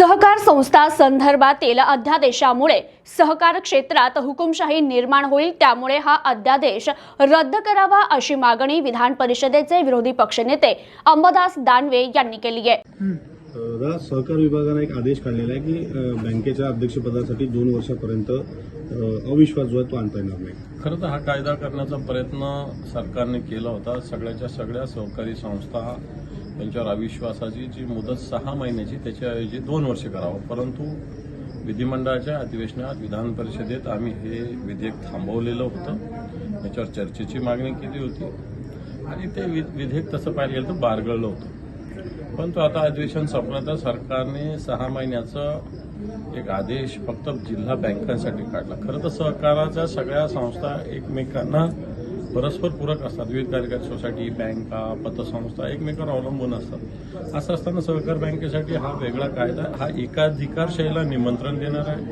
संस्था संदर्भातील अध्यादेशामुळे सहकार क्षेत्रात हुकुमशाही निर्माण होईल त्यामुळे हा अध्यादेश रद्द करावा अशी मागणी विधान परिषदेचे विरोधी पक्षनेते अंबादास दानवे यांनी केली आहे. दादा सहकार विभागाने एक आदेश काढलेला आहे की बँकेच्या अध्यक्षपदासाठी दोन वर्षापर्यंत अविश्वास जो आहे तो आणता येणार नाही. खरं तर हा कायदा करण्याचा प्रयत्न सरकारने केला होता. सगळ्याच्या सगळ्या सहकारी संस्था त्यांच्यावर अविश्वासाची जी मुदत सहा महिन्याची त्याच्याऐवजी दोन वर्ष करावं. परंतु विधिमंडळाच्या अधिवेशनात विधान परिषदेत आम्ही हे विधेयक थांबवलेलं होतं. त्याच्यावर चर्चेची मागणी केली होती. आणि ते विधेयक तसं पाहायला गेलं तर बारगळलं होतं. परंतु आता अधिवेशन संपलं तर सरकारने सहा महिन्याचं एक आदेश फक्त जिल्हा बँकांसाठी काढला. खरं तर सहकाराच्या सगळ्या संस्था एकमेकांना परस्पर पूरक असतात. विविध कार्यकारी सोसायटी बँका पतसंस्था एकमेकांवर अवलंबून असतात. असं असताना सहकार बँकेसाठी हा वेगळा कायदा हा एकाधिकारशाहीला निमंत्रण देणार आहे.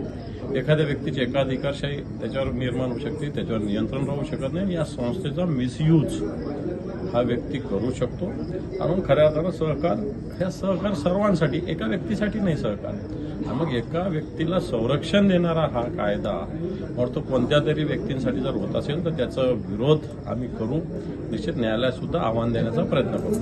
एखाद्या व्यक्तीची एकाधिकारशाही त्याच्यावर निर्माण होऊ शकते त्याच्यावर नियंत्रण राहू शकत नाही. आणि या संस्थेचा मिसयूज हा व्यक्ती करू शकतो. म्हणून खऱ्या अर्थानं सहकार ह्या सहकार सर्वांसाठी एका व्यक्तीसाठी नाही सहकार. मग एका व्यक्तीला संरक्षण देणारा हा कायदा मग तो कोणत्या तरी व्यक्तींसाठी जर होत असेल तर त्याचा विरोध आम्ही करू. निश्चित न्यायालयात सुद्धा आव्हान देण्याचा प्रयत्न करू.